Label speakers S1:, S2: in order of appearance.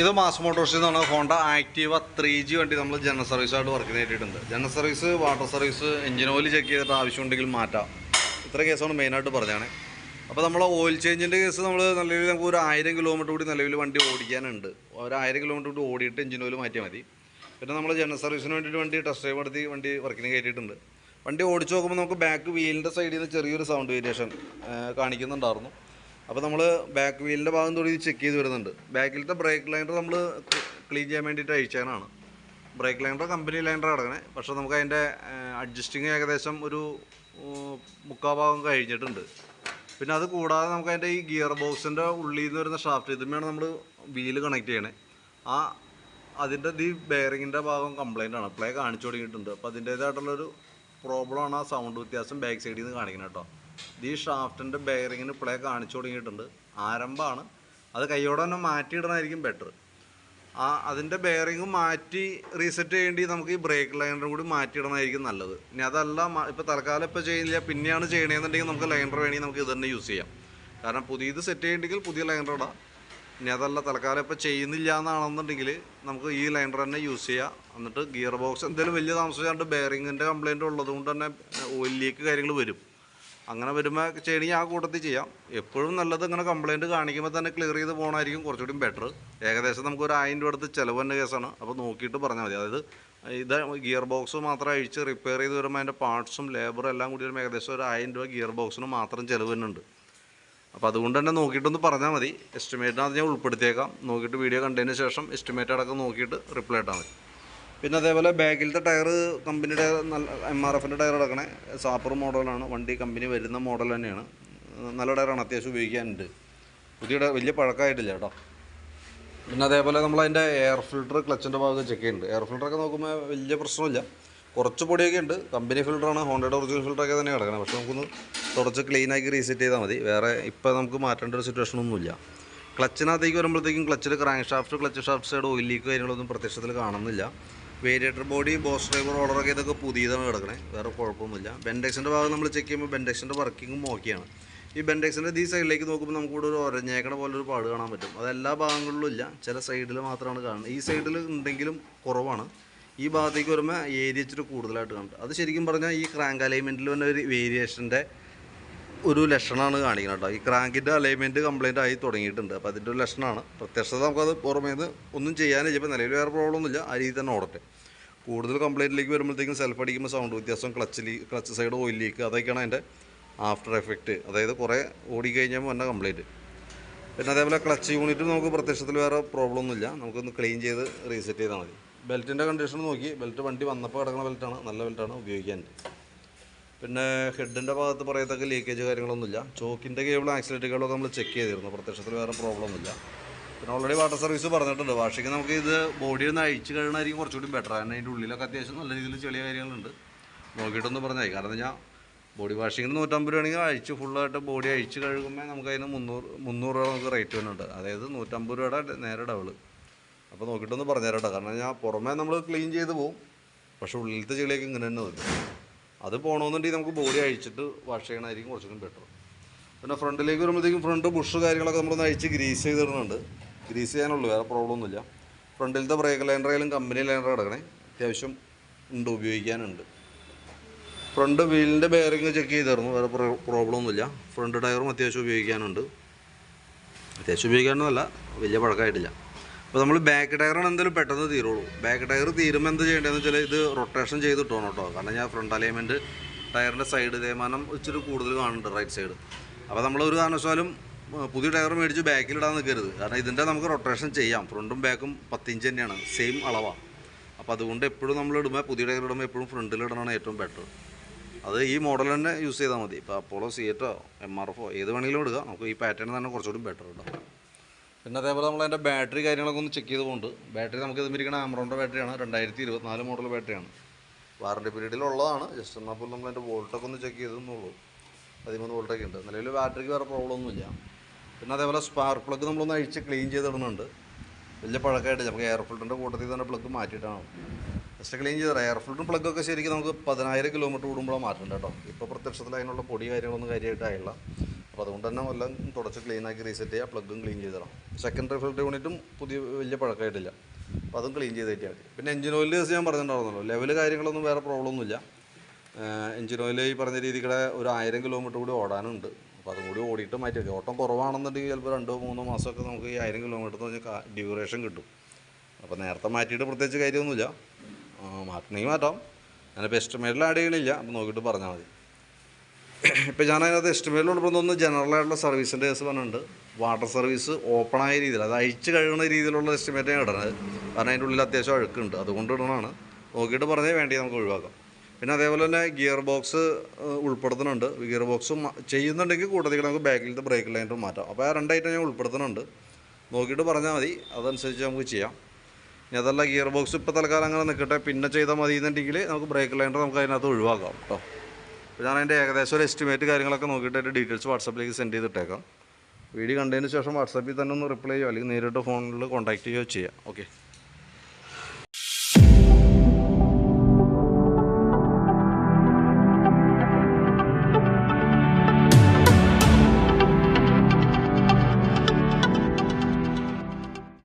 S1: ഇത് മാസ് മോട്ടോഴ്സിൽ നിന്നാണ് Honda Activa three G വണ്ടി നമ്മൾ ജനറൽ സർവീസായിട്ട് വർക്കിന് ചെയ്തിട്ടുണ്ട് general service water service engine oil check ചെയ്തിട്ട് ആവശ്യമുണ്ടെങ്കിൽ മാറ്റാം. ഇത്ര കേസാണ് മെയിനായിട്ട് പറഞ്ഞാണ്. അപ്പോൾ നമ്മൾ ഓയിൽ ചേഞ്ചിന്റെ കേസ് നമ്മൾ നിലവിൽ നമുക്ക് ഒരു ആയിരം കിലോമീറ്റർ കൂടി നിലവിൽ വണ്ടി ഓടിക്കാനുണ്ട്. ഒരു ആയിരം കിലോമീറ്റർ കൂടി ഓടിയിട്ട് എഞ്ചിൻ ഓയിൽ മാറ്റിയാൽ മതി. പിന്നെ നമ്മൾ ജനറൽ സർവീസിന് വേണ്ടിയിട്ട് വണ്ടി ടെസ്റ്റ് ഡ്രൈവ് നടത്തി വണ്ടി വർക്കിന് കയറ്റിയിട്ടുണ്ട്. വണ്ടി ഓടിച്ച് നോക്കുമ്പോൾ നമുക്ക് ബാക്ക് വീലിന്റെ സൈഡിൽ നിന്ന് ചെറിയൊരു സൗണ്ട് വേരിയേഷൻ കാണിക്കുന്നുണ്ടായിരുന്നു. അപ്പോൾ നമ്മൾ ബാക്ക് വീലിന്റെ ഭാഗം തൊടി ചെക്ക് ചെയ്ത് വരുന്നുണ്ട്. ബാക്കിലത്തെ ബ്രേക്ക് ലൈൻഡർ നമ്മൾ ക്ലീൻ ചെയ്യാൻ വേണ്ടിയിട്ട് അയച്ചതാണ് ബ്രേക്ക് ലൈൻഡർ കമ്പനി ലൈൻഡർ അടങ്ങണേ. പക്ഷേ നമുക്ക് അതിന്റെ അഡ്ജസ്റ്റിങ് ഏകദേശം ഒരു മുക്കാ ഭാഗം കഴിഞ്ഞിട്ടുണ്ട്. പിന്നെ അത് കൂടാതെ നമുക്ക് അതിന്റെ ഈ ഗിയർ ബോക്സിന്റെ ഉള്ളിൽ നിന്ന് വരുന്ന ഷാഫ്റ്റ് ഇതുമാണ് നമ്മൾ വീൽ കണക്ട് ചെയ്യണേ. ആ അതിന്റെ ഈ ബെയറിങ്ങിന്റെ ഭാഗം കംപ്ലൈന്റ് ആണ്. പ്ലേ കാണിച്ചു തുടങ്ങിയിട്ടുണ്ട്. അപ്പോൾ അതിന്റേതായിട്ടുള്ളൊരു പ്രോബ്ലമാണ് ആ സൗണ്ട് വ്യത്യാസം ബാക്ക് സൈഡിൽ നിന്ന് കാണിക്കുന്നത് കേട്ടോ ഈ ഷാഫ്റ്റിന്റെ ബെയറിങ്ങിന് പ്ലേ കാണിച്ചു തുടങ്ങിയിട്ടുണ്ട്. ആരംഭമാണ്. അത് കൈയോടെ തന്നെ മാറ്റിയിടണമായിരിക്കും ബെറ്റർ ആ അതിന്റെ ബെയറിങ് മാറ്റി റീസെറ്റ് ചെയ്യേണ്ടി നമുക്ക് ഈ ബ്രേക്ക് ലൈനറും കൂടി മാറ്റിയിടണമായിരിക്കും നല്ലത്. ഇനി അതല്ല ഇപ്പോൾ തൽക്കാലം ഇപ്പോൾ ചെയ്യുന്നില്ല. പിന്നെയാണ് ചെയ്യണമെന്നുണ്ടെങ്കിൽ നമുക്ക് ലൈനർ വേണമെങ്കിൽ നമുക്ക് ഇത് തന്നെ യൂസ് ചെയ്യാം. കാരണം പുതിയത് സെറ്റ് ചെയ്യണമെങ്കിൽ പുതിയ ലൈനർ ഇടാം. ഇനി അതല്ല തൽക്കാലം ഇപ്പോൾ ചെയ്യുന്നില്ല എന്നാണെന്നുണ്ടെങ്കിൽ നമുക്ക് ഈ ലൈനർ തന്നെ യൂസ് ചെയ്യാം. എന്നിട്ട് ഗിയർ ബോക്സ് എന്തെങ്കിലും വലിയ താമസിച്ചാണ്ട് ബെയറിങ്ങിന്റെ കംപ്ലയിന്റ് ഉള്ളതുകൊണ്ട് തന്നെ ഓയിൽ ലീക്ക് കാര്യങ്ങൾ വരും. അങ്ങനെ വരുമ്പോൾ ചെയ്യണമെങ്കിൽ ആ കൂട്ടത്തിൽ ചെയ്യാം. എപ്പോഴും നല്ലത് ഇങ്ങനെ കംപ്ലയിന്റ് കാണിക്കുമ്പോൾ തന്നെ ക്ലിയർ ചെയ്ത് പോകണമായിരിക്കും കുറച്ചുകൂടി ബെറ്റർ ഏകദേശം നമുക്ക് ഒരു ആയിരം രൂപ അടുത്ത് ചിലവ് തന്നെ കേസാണ്. അപ്പോൾ നോക്കിയിട്ട് പറഞ്ഞാൽ മതി. അതായത് ഇത് ഗിയർ ബോക്സ് മാത്രം അഴിച്ച് റിപ്പയർ ചെയ്ത് വരുമ്പോൾ അതിന്റെ പാർട്സും ലേബറും എല്ലാം കൂടി വരുമ്പോൾ ഏകദേശം ഒരു ആയിരം രൂപ ഗിയർ ബോക്സിന് മാത്രം ചിലവ് തന്നെയുണ്ട് അപ്പോൾ അതുകൊണ്ട് തന്നെ നോക്കിയിട്ടൊന്ന് പറഞ്ഞാൽ മതി. എസ്റ്റിമേറ്റിനകത്ത് ഞാൻ ഉൾപ്പെടുത്തിയേക്കാം. നോക്കിയിട്ട് വീഡിയോ കണ്ടതിന് ശേഷം എസ്റ്റിമേറ്റ് അടക്കം നോക്കിയിട്ട് റിപ്ലൈ ഇട്ടാൽ മതി. പിന്നെ അതേപോലെ ബാഗിലത്തെ ടയർ കമ്പനിയുടെ നല്ല എം ആർ എഫിന്റെ ടയർ എടുക്കണേ സാപ്പർ മോഡലാണ്. വണ്ടി കമ്പനി വരുന്ന മോഡൽ തന്നെയാണ്. നല്ല ടയറാണ്. അത്യാവശ്യം ഉപയോഗിക്കാനുണ്ട്. പുതിയ വലിയ പഴക്കമായിട്ടില്ല കേട്ടോ. പിന്നെ അതേപോലെ നമ്മൾ അതിന്റെ എയർ ഫിൽട്ടർ ക്ലച്ചിന്റെ ഭാഗത്ത് ചെക്ക് ചെയ്യുന്നുണ്ട്. എയർ ഫിൽട്ടറൊക്കെ നോക്കുമ്പോൾ വലിയ പ്രശ്നമില്ല. കുറച്ച് പൊടിയൊക്കെ ഉണ്ട്. കമ്പനി ഫിൽറ്ററാണ് ഹോണ്ടയുടെ ഒറിജിനൽ ഫിൽറ്ററൊക്കെ തന്നെ കിടക്കണം. പക്ഷേ നമുക്കൊന്ന് തുടച്ച് ക്ലീനാക്കി റീസെറ്റ് ചെയ്താൽ മതി. വേറെ ഇപ്പോൾ നമുക്ക് മാറ്റേണ്ട ഒരു സിറ്റുവേഷൻ ഒന്നുമില്ല. ക്ലച്ചിനകത്തേക്ക് വരുമ്പോഴത്തേക്കും ക്ലച്ചിൽ crankshaft clutch shaft side oil leak കാര്യങ്ങളൊന്നും പ്രത്യക്ഷത്തിൽ കാണുന്നില്ല. വേരിയേറ്റർ ബോഡി ബോസ് ഡ്രൈവർ ഓർഡറൊക്കെ ഇതൊക്കെ പുതിയതാണ് കിടക്കണേ. വേറെ കുഴപ്പമൊന്നുമില്ല. ബെൻഡെക്സിന്റെ ഭാഗം നമ്മൾ ചെക്ക് ചെയ്യുമ്പോൾ ബെൻഡെക്സിന്റെ വർക്കിങ്ങും ഓക്കെയാണ് ഈ ബെൻഡെക്സിന്റെ ഈ സൈഡിലേക്ക് നോക്കുമ്പോൾ നമുക്ക് ഇവിടെ ഒരു ഒരഞ്ഞേക്കണ പോലെ ഒരു പാട് കാണാൻ പറ്റും. അത് എല്ലാ ഭാഗങ്ങളിലും ഇല്ല. ചില സൈഡിൽ മാത്രമാണ് കാണുന്നത്. ഈ സൈഡിൽ ഉണ്ടെങ്കിലും കുറവാണ്. ഈ ഭാഗത്തേക്ക് വരുമ്പോൾ ഏരിയ ഇച്ചിരി കൂടുതലായിട്ട് കാണും അത് ശരിക്കും പറഞ്ഞാൽ ഈ ക്രാങ്ക് അലൈൻമെന്റിൽ വന്ന ഒരു വേരിയേഷന്റെ ഒരു ലക്ഷണമാണ് കാണിക്കുന്നത് കേട്ടോ. ഈ ക്രാങ്കിന്റെ അലൈൻമെന്റ് കംപ്ലൈന്റ് ആയി തുടങ്ങിയിട്ടുണ്ട്. അപ്പോൾ അതിന്റെ ഒരു ലക്ഷണമാണ് പ്രത്യക്ഷത നമുക്കത് പുറമേ നിന്ന് ഒന്നും ചെയ്യാനേ ഇപ്പോൾ നിലവിൽ വേറെ പ്രോബ്ലം ഒന്നുമില്ല. ആ രീതി തന്നെ ഓടട്ടെ. കൂടുതൽ കംപ്ലൈന്റിലേക്ക് വരുമ്പോഴത്തേക്കും സെൽഫ് അടിക്കുമ്പോൾ സൗണ്ട് വ്യത്യാസം clutch clutch side oil leak അതൊക്കെയാണ് അതിന്റെ ആഫ്റ്റർ എഫക്റ്റ് അതായത് കുറേ ഓടിക്കഴിഞ്ഞാൽ വന്ന കംപ്ലൈന്റ് പിന്നെ അതേപോലെ ക്ലച്ച് യൂണിറ്റ് നമുക്ക് പ്രത്യക്ഷത്തിൽ വേറെ പ്രോബ്ലം ഒന്നുമില്ല. നമുക്കൊന്ന് ക്ലീൻ ചെയ്ത് റീസെറ്റ് ചെയ്താൽ മതി. ബെൽറ്റിന്റെ കണ്ടീഷൻ നോക്കി. ബെൽറ്റ് വണ്ടി വന്നപ്പോൾ കിടക്കുന്ന ബെൽറ്റാണ് നല്ല ബെൽറ്റാണ് ഉപയോഗിക്കാൻ. പിന്നെ ഹെഡിന്റെ ഭാഗത്ത് പറയത്തക്ക ലീക്കേജ് കാര്യങ്ങളൊന്നുമില്ല. ചോക്കിന്റെ കേബിൾ ആക്സിലേറ്ററുകളൊക്കെ നമ്മൾ ചെക്ക് ചെയ്തിരുന്നു. പ്രത്യക്ഷത്തിൽ വേറെ പ്രോബ്ലം ഒന്നുമില്ല. പിന്നെ ഓൾറെഡി വാട്ടർ സർവീസ് പറഞ്ഞിട്ടുണ്ട്. വാഷിങ് നമുക്ക് ഇത് ബോഡിയിൽ നിന്ന് അഴിച്ച് കഴിയണമായിരിക്കും കുറച്ചുകൂടി ബെറ്റർ കാരണം അതിന്റെ ഉള്ളിലൊക്കെ അത്യാവശ്യം നല്ല രീതിയിൽ ചെളിയ കാര്യങ്ങളുണ്ട്. നോക്കിയിട്ടൊന്ന് പറഞ്ഞായി കാരണം ഞാൻ ബോഡി വാഷിങ്ങിന് നൂറ്റമ്പത് രൂപയാണെങ്കിൽ അഴിച്ച് ഫുള്ളായിട്ട് ബോഡി അഴിച്ച് കഴുകുമ്പോൾ നമുക്ക് അതിന് മുന്നൂറ് മുന്നൂറ് രൂപ നമുക്ക് റേറ്റ് വരുന്നുണ്ട്. അതായത് നൂറ്റമ്പത് രൂപയുടെ നേരെ ഡബിൾ അപ്പോൾ നോക്കിയിട്ടൊന്ന് പറഞ്ഞുതരാം കേട്ടോ കാരണം ഞാൻ പുറമേ നമ്മൾ ക്ലീൻ ചെയ്ത് പോവും. പക്ഷേ ഉള്ളിലത്തെ ചെളിയൊക്കെ ഇങ്ങനെ തന്നെ വരും. അത് പോകണമെന്നുണ്ടെങ്കിൽ നമുക്ക് ബോഡി അഴിച്ചിട്ട് വാഷ് ചെയ്യണമായിരിക്കും കുറച്ചുകൂടി ബെറ്റർ പിന്നെ ഫ്രണ്ടിലേക്ക് വരുമ്പോഴത്തേക്കും ഫ്രണ്ട് ബുഷ് കാര്യങ്ങളൊക്കെ നമ്മളൊന്ന് അഴിച്ച് ഗ്രീസ് ചെയ്തിടുന്നുണ്ട്. ഗ്രീസ് ചെയ്യാനുള്ളൂ വേറെ പ്രോബ്ലം ഒന്നുമില്ല. ഫ്രണ്ടിലത്തെ ബ്രേക്ക് ലൈനറായാലും കമ്പനി ലൈനർ കിടക്കണേ. അത്യാവശ്യം ഉണ്ട് ഉപയോഗിക്കാനുണ്ട്. ഫ്രണ്ട് വീലിന്റെ ബെയറിങ് ചെക്ക് ചെയ്തിരുന്നു വേറെ പ്രോബ്ലം ഒന്നുമില്ല. ഫ്രണ്ട് ടയറും അത്യാവശ്യം ഉപയോഗിക്കാനുണ്ട്. അത്യാവശ്യം ഉപയോഗിക്കാനൊന്നുമല്ല വലിയ പഴക്കമായിട്ടില്ല. അപ്പോൾ നമ്മൾ ബാക്ക് ടയറാണ് എന്തായാലും പെട്ടെന്ന് തീരുള്ളൂ. ബാക്ക് ടയർ തീരുമ്പോൾ എന്ത് ചെയ്യേണ്ടതെന്ന് വെച്ചാൽ ഇത് റൊട്ടേഷൻ ചെയ്ത് ചെയ്തിട്ടോ കേട്ടോ. കാരണം ഞാൻ ഫ്രണ്ട് അലൈൻമെന്റ് ടയറിന്റെ സൈഡ് തേമാനം ഇച്ചിരി കൂടുതൽ കാണുന്നുണ്ട് റൈറ്റ് സൈഡ് അപ്പോൾ നമ്മൾ ഒരു കാരണവശാലും പുതിയ ടയർ മേടിച്ച് ബാക്കിലിടാൻ നിൽക്കരുത് കാരണം ഇതിന്റെ നമുക്ക് റൊട്ടേഷൻ ചെയ്യാം. ഫ്രണ്ടും ബാക്കും പത്തിഞ്ച് തന്നെയാണ്. സെയിം അളവാണ് അപ്പോൾ അതുകൊണ്ട് എപ്പോഴും നമ്മൾ ഇടുമ്പോൾ പുതിയ ടയർ ഇടുമ്പോൾ എപ്പോഴും ഫ്രണ്ടിൽ ഇടണമാണ് ഏറ്റവും ബെറ്റർ അത് ഈ മോഡൽ തന്നെ യൂസ് ചെയ്താൽ മതി. ഇപ്പോൾ അപ്പോളോ സിയറ്റോ എം ആർ എഫോ ഏത് വേണമെങ്കിലും ഇടുക. നമുക്ക് ഈ പാറ്റേൺ തന്നെ കുറച്ചുകൂടി ബെറ്റർ ഉണ്ടാവും പിന്നെ അതേപോലെ നമ്മൾ അതിന്റെ ബാറ്ററി കാര്യങ്ങളൊക്കെ ഒന്ന് ചെക്ക് ചെയ്തുകൊണ്ട് ബാറ്ററി നമുക്ക് ഇതിരിക്കുന്ന ആമറോണിന്റെ ബാറ്ററിയാണ് രണ്ടായിരത്തി ഇരുപത്തിനാല് മോഡൽ ബാറ്ററിയാണ് വാറണ്ടി പീരീഡിലുള്ളതാണ് ജസ്റ്റ് എന്നാൽ പോലും നമ്മൾ അതിന്റെ വോൾട്ടൊക്കെ ഒന്ന് ചെക്ക് ചെയ്തെന്നുള്ളൂ. പതിമൂന്ന് വോൾട്ടൊക്കെ ഉണ്ട്. നിലവിൽ ബാറ്ററിക്ക് വേറെ പ്രോബ്ലം ഒന്നുമില്ല പിന്നെ അതേപോലെ സ്പാർക്ക് പ്ലഗ് നമ്മളൊന്ന് അഴിച്ച് ക്ലീൻ ചെയ്തിടുന്നുണ്ട് വലിയ പഴക്കമായിട്ട് നമുക്ക് എയർ ഫിൽറ്ററിന്റെ കൂട്ടത്തിൽ തന്നെ പ്ലഗ് മാറ്റിയിട്ടാണ്. ജസ്റ്റ് ക്ലീൻ ചെയ്തത് എയർ ഫിൽറ്ററും പ്ലഗൊക്കെ ശരിക്കും നമുക്ക് പതിനായിരം കിലോമീറ്റർ കൂടുമ്പോഴാണ് മാറ്റേണ്ടത് കേട്ടോ. ഇപ്പോൾ പ്രത്യക്ഷത്തിൽ അതിനുള്ള പൊടി കാര്യങ്ങളൊന്നും കാര്യമായിട്ടായില്ല അപ്പോൾ അതുകൊണ്ട് തന്നെ എല്ലാം തുടച്ച് ക്ലീൻ ആക്കി റീസെറ്റ് ചെയ്യുക പ്ലഗും ക്ലീൻ ചെയ്തിടാം സെക്കൻഡറി ഫിൽറ്റർ യൂണിറ്റും പുതിയ വലിയ പഴക്കമായിട്ടില്ല. അപ്പോൾ അതും ക്ലീൻ ചെയ്ത് തേറ്റിയാൽ മതി. പിന്നെ എഞ്ചിൻ ഓയിൽ കേസ് ഞാൻ പറഞ്ഞിട്ടുണ്ടായിരുന്നല്ലോ ലെവൽ കാര്യങ്ങളൊന്നും വേറെ പ്രോബ്ലം ഒന്നുമില്ല. എഞ്ചിൻ ഓയിൽ ഈ പറഞ്ഞ രീതിയുടെ ഒരു ആയിരം കിലോമീറ്റർ കൂടി ഓടാനുണ്ട്. അപ്പോൾ അതും കൂടി ഓടിയിട്ട് മാറ്റി വയ്ക്കുക ഓട്ടം കുറവാണെന്നുണ്ടെങ്കിൽ ചിലപ്പോൾ രണ്ടോ മൂന്നോ മാസമൊക്കെ നമുക്ക് ഈ ആയിരം കിലോമീറ്റർ എന്ന് പറഞ്ഞാൽ ഡ്യൂറേഷൻ കിട്ടും. അപ്പോൾ നേരത്തെ മാറ്റിയിട്ട് പ്രത്യേകിച്ച് കാര്യമൊന്നുമില്ല. മാറ്റണമെങ്കിൽ മാറ്റാം. ഞാനിപ്പോൾ എസ്റ്റിമേറ്റിൽ ആഡ് ചെയ്യണില്ല. അപ്പോൾ നോക്കിയിട്ട് പറഞ്ഞാൽ മതി. ഇപ്പോൾ ഞാൻ അതിനകത്ത് എസ്റ്റിമേറ്റിൽ ജനറൽ ആയിട്ടുള്ള സർവീസിന്റെ കേസ് പറഞ്ഞിട്ടുണ്ട്. വാട്ടർ സർവീസ് ഓപ്പൺ ആയ രീതിയിൽ അത് അഴിച്ച് കഴുകുന്ന രീതിയിലുള്ള എസ്റ്റിമേറ്റ് ഞാൻ ഇടണത്. കാരണം അതിന്റെ ഉള്ളിൽ അത്യാവശ്യം അഴുക്കുണ്ട്. അതുകൊണ്ട് ഇടണതാണ്. നോക്കിയിട്ട് പറഞ്ഞേ വേണ്ടി നമുക്ക് ഒഴിവാക്കാം. പിന്നെ അതേപോലെ തന്നെ ഗിയർ ബോക്സ് ഉൾപ്പെടുത്തുന്നുണ്ട്. ഗിയർ ബോക്സ് ചെയ്യുന്നുണ്ടെങ്കിൽ കൂട്ടത്തിൽ നമുക്ക് ബാക്കിലത്തെ ബ്രേക്ക് ലൈനറും മാറ്റാം. അപ്പോൾ ആ രണ്ടായിട്ട് ഞാൻ ഉൾപ്പെടുത്തുന്നുണ്ട്. നോക്കിയിട്ട് പറഞ്ഞാൽ മതി. അതനുസരിച്ച് നമുക്ക് ചെയ്യാം. ഇനി അതല്ല ഗിയർ ബോക്സ് ഇപ്പോൾ തൽക്കാലം അങ്ങനെ നിൽക്കട്ടെ പിന്നെ ചെയ്താൽ മതി എന്നുണ്ടെങ്കിൽ നമുക്ക് ബ്രേക്ക് ലൈനർ നമുക്ക് അതിനകത്ത് ഒഴിവാക്കാം കേട്ടോ. അപ്പോൾ ഞാൻ അതിന്റെ ഏകദേശം ഒരു എസ്റ്റിമേറ്റ് കാര്യങ്ങളൊക്കെ നോക്കിയിട്ട് അതിന്റെ ഡീറ്റെയിൽസ് വാട്സപ്പിലേക്ക് സെൻഡ് ചെയ്തിട്ടേക്കാം. വീഡിയോ കണ്ടതിന് ശേഷം വാട്സപ്പിൽ തന്നെ ഒന്ന് റിപ്ലൈ ചെയ്യുക അല്ലെങ്കിൽ നേരിട്ട് ഫോണിൽ കോൺടാക്ട് ചെയ്യുകയോ ചെയ്യാം. ഓക്കെ